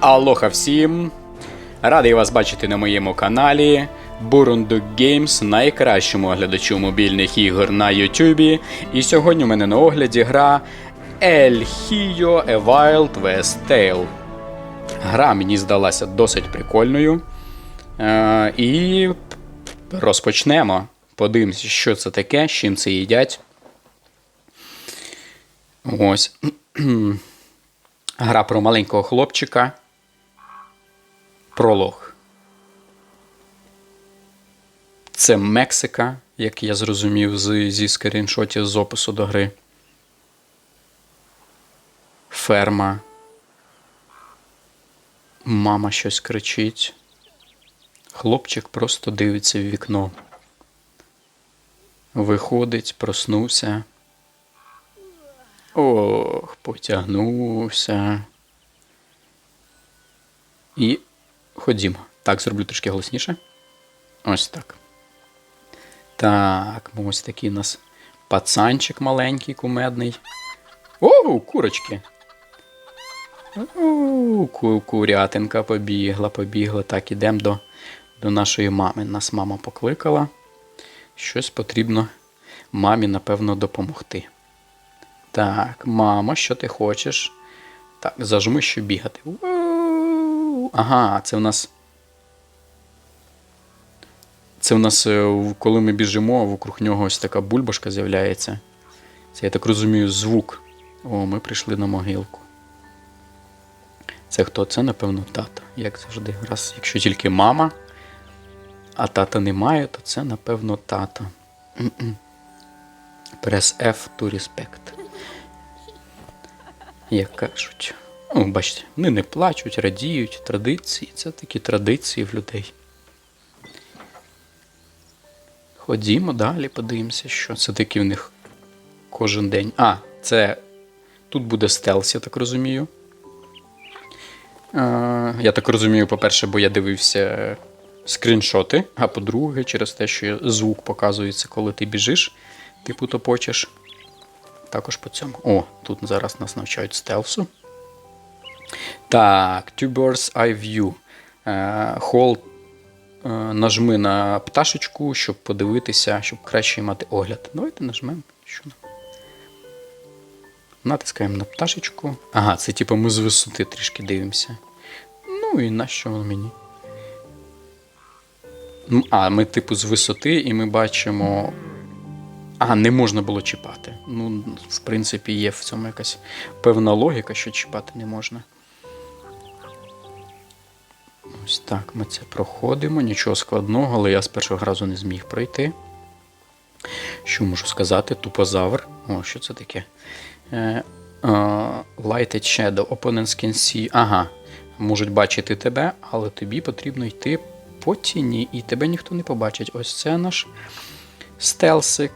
Алоха всім! Радий вас бачити на моєму каналі Burunduk Games, найкращому оглядачу мобільних ігор на Ютубі. І сьогодні у мене на огляді гра El Hio A Wild West Tale. Гра мені здалася досить прикольною. Е, і розпочнемо. Подивимося, що це таке, з чим це їдять. Ось. Гра про маленького хлопчика. Пролог. Це Мексика, як я зрозумів з, зі скріншотів з опису до гри. Ферма. Мама щось кричить. Хлопчик просто дивиться в вікно. Виходить, проснувся. Ох, потягнувся. І ходімо. Так, зроблю трішки голосніше. Ось так. Так, ось такий у нас пацанчик маленький, кумедний. О, курочки. О, ку- курятинка побігла, побігла. Так, ідемо до, до нашої мами. Нас мама покликала. Щось потрібно мамі, напевно, допомогти. Так, мамо, що ти хочеш? Так, зажми, що бігати. Ага, це в нас. Це в нас, е, коли ми біжимо, вокруг нього ось така бульбашка з'являється. Це, я так розумію, звук. О, ми прийшли на могилку. Це хто? Це, напевно, тата. Як завжди. Раз, якщо тільки мама, а тата немає, то це, напевно, тата. М-м. F to respect. Як кажуть. Ну, бачите, вони не плачуть, радіють, традиції. Це такі традиції в людей. Ходімо далі, подивимося, що це такі в них кожен день. А, це тут буде стелс, я так розумію. Я так розумію, по-перше, бо я дивився скріншоти, а по-друге, через те, що звук показується, коли ти біжиш, типу топочеш. Також по цьому. О, тут зараз нас навчають стелсу. Так, Two Birds Eye View. Е, е, нажми на пташечку, щоб подивитися, щоб краще мати огляд. Давайте нажмемо. Натискаємо на пташечку. Ага, це типу ми з висоти трішки дивимося. Ну і на що воно мені? А, ми, типу, з висоти, і ми бачимо. А, не можна було чіпати. Ну, в принципі, є в цьому якась певна логіка, що чіпати не можна. Ось так, ми це проходимо, нічого складного, але я з першого разу не зміг пройти. Що можу сказати? Тупозавр. О, що це таке? Е, е, lighted Shadow, Opponents can see. Ага. Можуть бачити тебе, але тобі потрібно йти по тіні, і тебе ніхто не побачить. Ось це наш стелсик.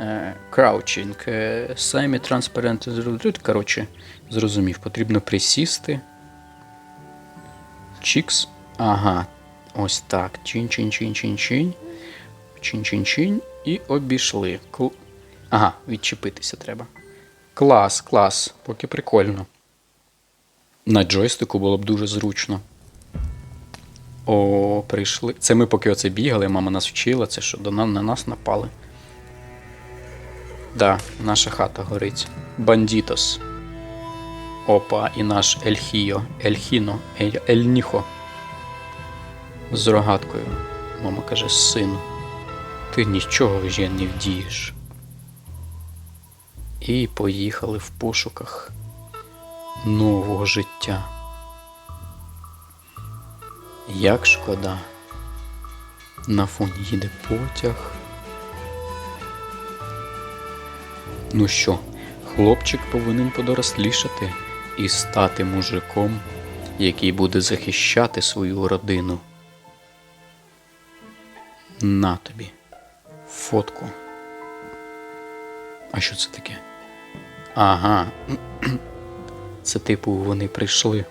е, Crouching, е, semi-transparent. Коротше, зрозумів, потрібно присісти. Чікс. Ага. Ось так. Чин-чин-чин-чин-чин. Чин-чин-чин. І обійшли. Кл... Ага, відчепитися треба. Клас, клас. Поки прикольно. На джойстику було б дуже зручно. О, прийшли. Це ми поки оце бігали, мама нас вчила, це що до на нас напали. Да, наша хата горить. Бандітос. Опа, і наш Ельхіо, Ельхіно, Ель- Ельніхо. З рогаткою. Мама каже, сину, ти нічого вже не вдієш. І поїхали в пошуках нового життя. Як шкода. На фоні їде потяг. Ну що, хлопчик повинен подорослішати і стати мужиком, який буде захищати свою родину. На тобі. Фотку. А що це таке? Ага. Це типу вони прийшли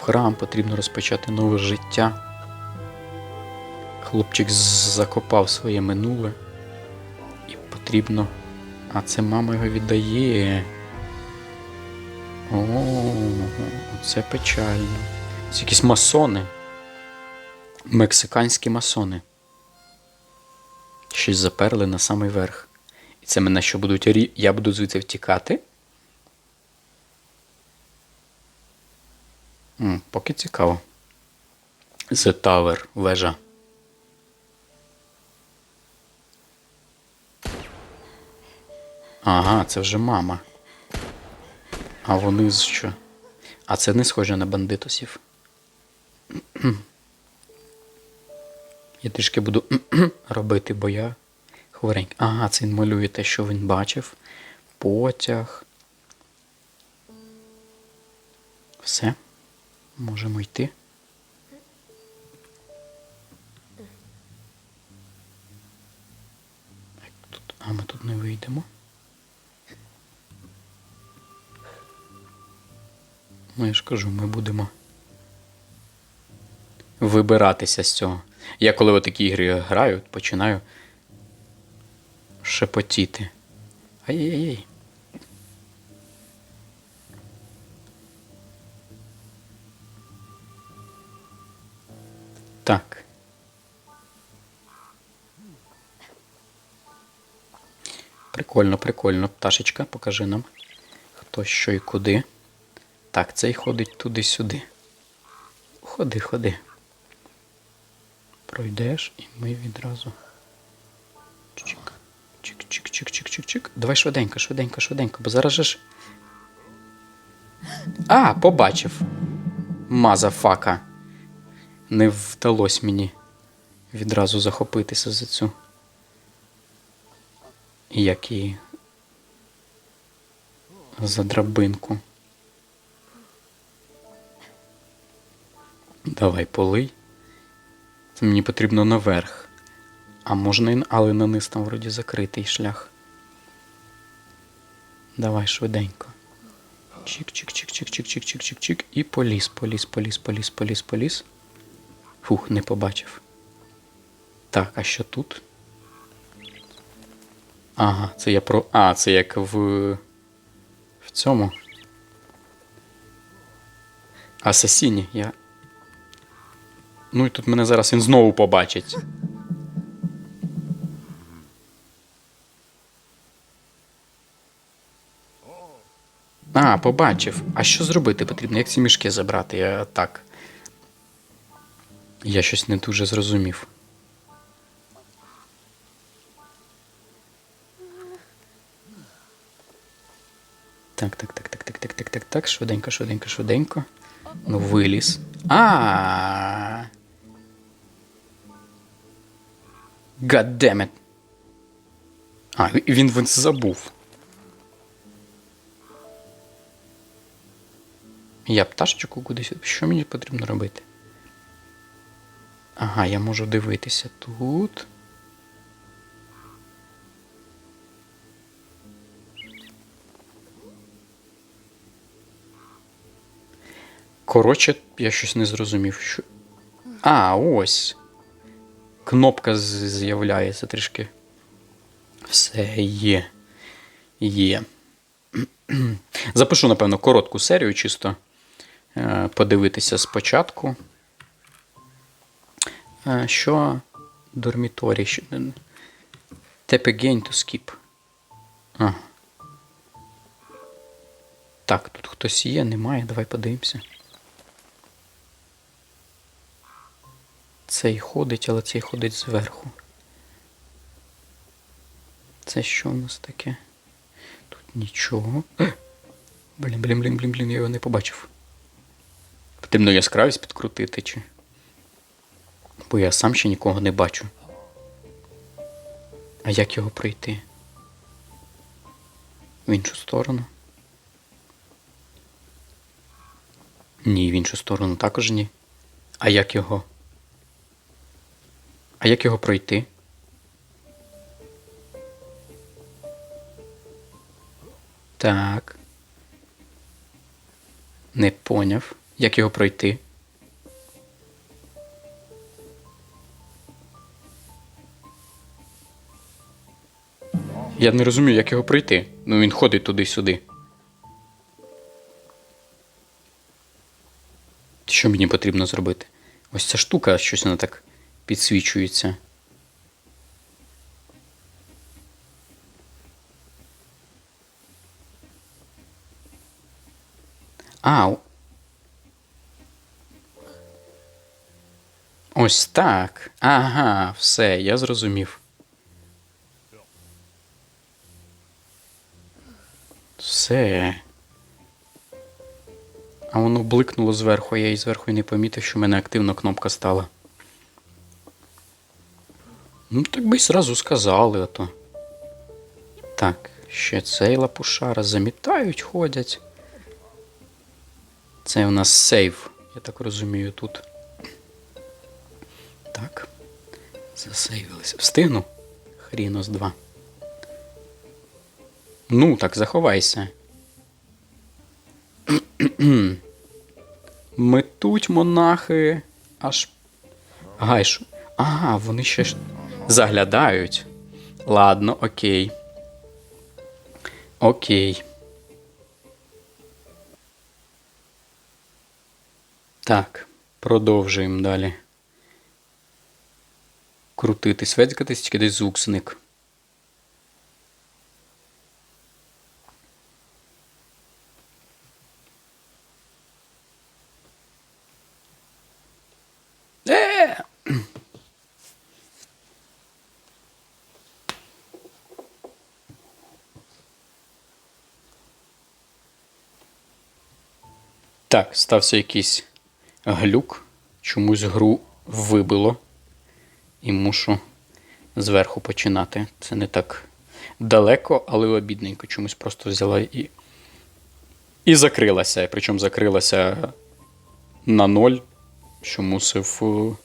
в храм, потрібно розпочати нове життя. Хлопчик закопав своє минуле. І потрібно. А це мама його віддає. О, це печально. Це якісь масони. Мексиканські масони. Щось заперли на самий верх. І це мене що будуть. Я буду звідси втікати. М, поки цікаво. The Tower, вежа. Ага, це вже мама. А вони з що? А це не схоже на бандитосів. Я трішки буду робити, бо я хворенький. Ага, це він малює те, що він бачив. Потяг. Все. Можемо йти. А ми тут не вийдемо. Ну, я ж кажу, ми будемо вибиратися з цього. Я коли в такі ігри граю, починаю шепотіти. Ай-яй-яй. Так. Прикольно, прикольно. Пташечка, покажи нам, хто що і куди. Так, цей ходить туди-сюди. Ходи, ходи. Пройдеш і ми відразу. Чик. Чик-чик-чик-чик-чик-чик. Давай швиденько, швиденько, швиденько, бо зараз же ж. А, побачив. Мазафака. Не вдалося мені відразу захопитися за цю. Як її. За драбинку. Давай полий. Мені потрібно наверх. А можна, але на низ там вроді закритий шлях. Давай швиденько. Чик-чик-чик-чик-чик-чик-чик-чик. І поліз, поліз, поліз, поліз, поліз, поліз. Фух, не побачив. Так, а що тут? Ага, це я про. А, це як в. В цьому. Асасіні. Я. Ну і тут мене зараз він знову побачить. А, побачив. А що зробити потрібно? Як ці мішки забрати? Я так. Я щось не дуже зрозумів. Так, так, так, так, так, так, так, так, так. Швиденько, швиденько, швиденько. Ну, виліз. А. God damn it. А, він, він забув. Я пташечку кудись. Що мені потрібно робити? Ага, я можу дивитися тут. Коротше, я щось не зрозумів. Що... А, ось. Кнопка з'являється трішки. Все є. Є. Запишу, напевно, коротку серію, чисто е, подивитися спочатку. Е, Що дорміторі? Що... Tap again to skip. Ага. Так, тут хтось є, немає. Давай подивимося. Цей ходить, але цей ходить зверху. Це що у нас таке? Тут нічого. Е! Блін, блін, блін, блін, блін, я його не побачив. Потрібно яскравість підкрутити чи. Бо я сам ще нікого не бачу. А як його пройти? В іншу сторону? Ні, в іншу сторону також ні. А як його? А як його пройти? Так. Не поняв. Як його пройти? Я не розумію, як його пройти. Ну він ходить туди-сюди. Що мені потрібно зробити? Ось ця штука, щось вона так підсвічується. А. Ось так. Ага, все, я зрозумів. Все. А воно бликнуло зверху, я і зверху не помітив, що в мене активно кнопка стала. Ну, так би й сразу сказали, а то. Так, ще цей лапушара замітають, ходять. Це у нас сейв, я так розумію, тут. Так. Засейвилися. Встигну? Хрінос 2. Ну, так, заховайся. Метуть монахи аж. Гайшу. Ага, вони ще заглядають. Ладно, окей. Окей. Так, продовжуємо далі. Крутитись, ведькатись, тільки десь звук зник. Е! Так, стався якийсь глюк. Чомусь гру вибило. І мушу зверху починати. Це не так далеко, але обідненько. Чомусь просто взяла і. І закрилася. Причому закрилася на ноль, що мусив е,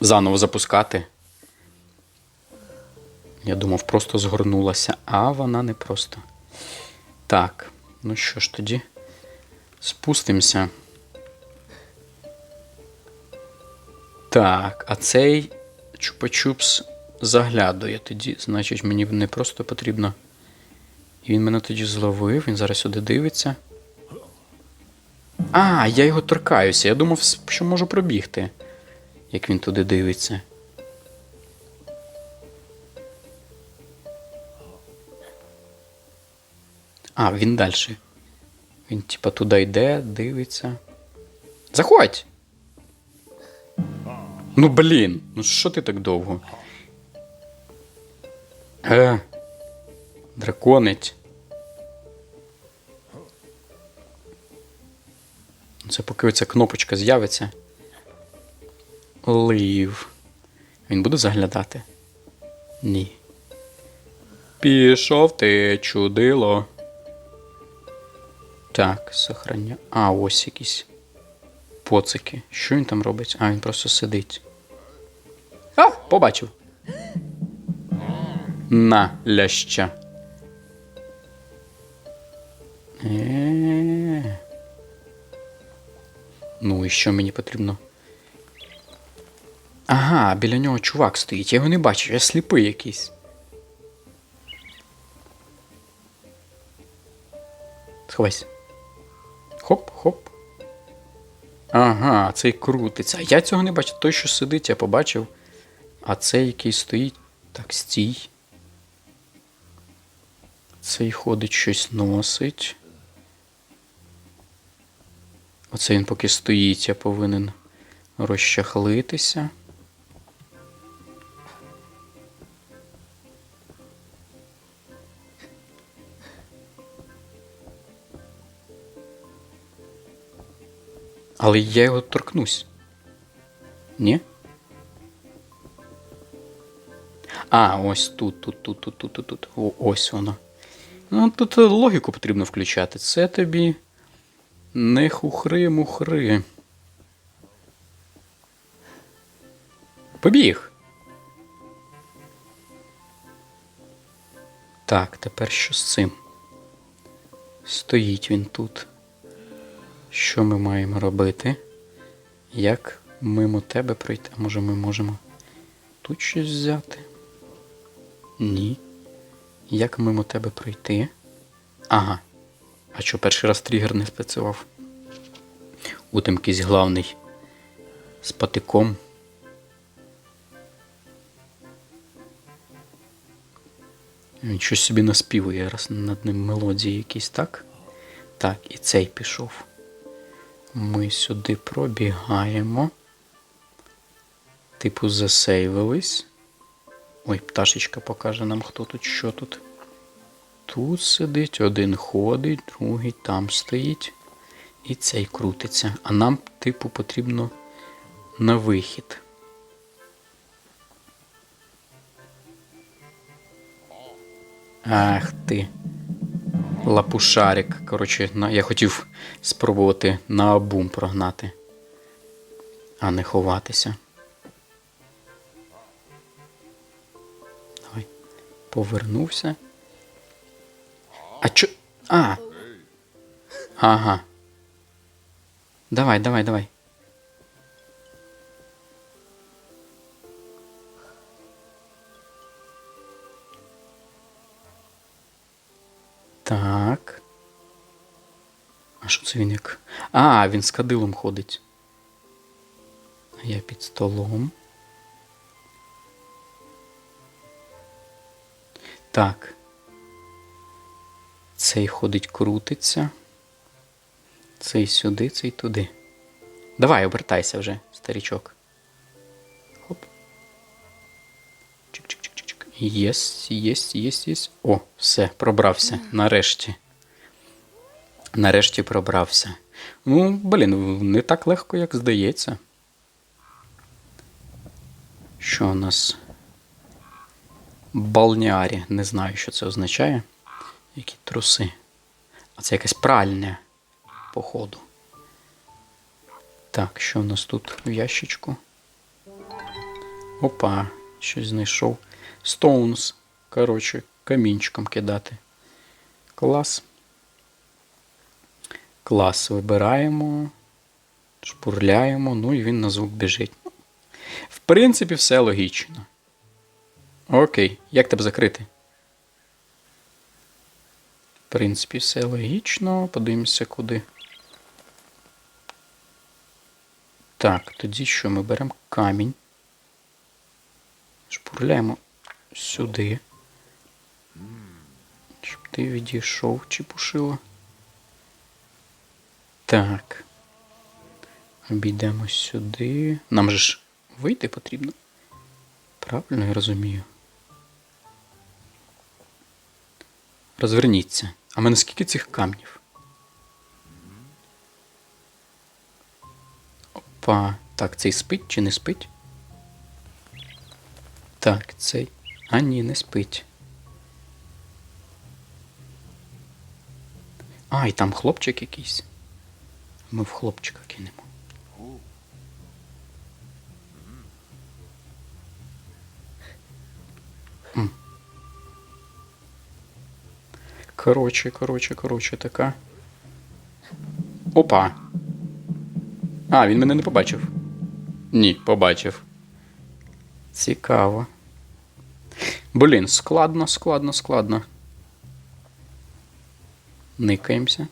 заново запускати. Я думав, просто згорнулася, а вона не просто. Так, ну що ж тоді, спустимося. Так, а цей чупа-чупс заглядує тоді. Значить, мені не просто потрібно. І він мене тоді зловив, він зараз сюди дивиться. А, я його торкаюся. Я думав, що можу пробігти, як він туди дивиться. А, він далі. Він, типа, туди йде, дивиться. Заходь! Ну блін, ну що ти так довго? Е, драконить. Це поки оця кнопочка з'явиться. Лив. Він буде заглядати? Ні. Пішов ти, чудило. Так, сохраня. А, ось якісь поцики. Що він там робить? А, він просто сидить. А, побачив. На ляща. Е. Ну, і що мені потрібно? Ага, біля нього чувак стоїть. Я його не бачу, я сліпий якийсь. Сховайся. Хоп, хоп. Ага, цей крутиться. А я цього не бачу. Той, що сидить, я побачив. А цей, який стоїть. Так, стій. Цей ходить щось носить. Оце він поки стоїть, я повинен розчахлитися. Але я його торкнусь. Ні? А, ось тут, тут, тут, тут, тут, тут, тут. Ось воно. Ну, тут логіку потрібно включати. Це тобі не хухри-мухри. Побіг. Так, тепер що з цим? Стоїть він тут. Що ми маємо робити? Як мимо тебе пройти? А може ми можемо тут щось взяти? Ні. Як мимо тебе пройти? Ага. А що перший раз тригер не спрацював? У там якийсь главний з патиком. Він щось собі наспівує раз над ним мелодії якісь, так? Так, і цей пішов. Ми сюди пробігаємо. Типу, засейвились. Ой, пташечка покаже нам, хто тут, що тут. Тут сидить, один ходить, другий там стоїть. І цей крутиться. А нам, типу, потрібно на вихід. Ах ти. Лапушарик. Коротше, я хотів спробувати на обум прогнати, а не ховатися. Давай. Повернувся. А чо. А. Ага. Давай, давай, давай. Це він як? А, він з кадилом ходить. Я під столом. Так. Цей ходить, крутиться. Цей сюди, цей туди. Давай, обертайся вже, старічок. Хоп. Чик-чик-чик-чик. Єсть, єсть, єсть, єсть. О, все, пробрався. Нарешті. Нарешті пробрався. Ну, блін, не так легко, як здається. Що у нас? Балніарі. Не знаю, що це означає. Які труси. А це якась пральня, походу. Так, що в нас тут в ящичку? Опа, щось знайшов. Стоунс. Коротше, камінчиком кидати. Клас. Клас вибираємо. Шпурляємо, ну і він на звук біжить. В принципі, все логічно. Окей, як тебе закрити? В принципі, все логічно. Подивимося куди. Так, тоді що ми беремо камінь. Шпурляємо сюди. Щоб ти відійшов, чіпушило. Так. Обійдемо сюди. Нам же ж вийти потрібно. Правильно я розумію. Розверніться. А мене скільки цих камнів? Опа. Так, цей спить чи не спить? Так, цей. А ні, не спить. А, і там хлопчик якийсь. Ми в хлопчика кинемо. Коротше, коротше, коротше, така. Опа. А, він мене не побачив. Ні, побачив. Цікаво. Блін, складно, складно, складно. Никаємося.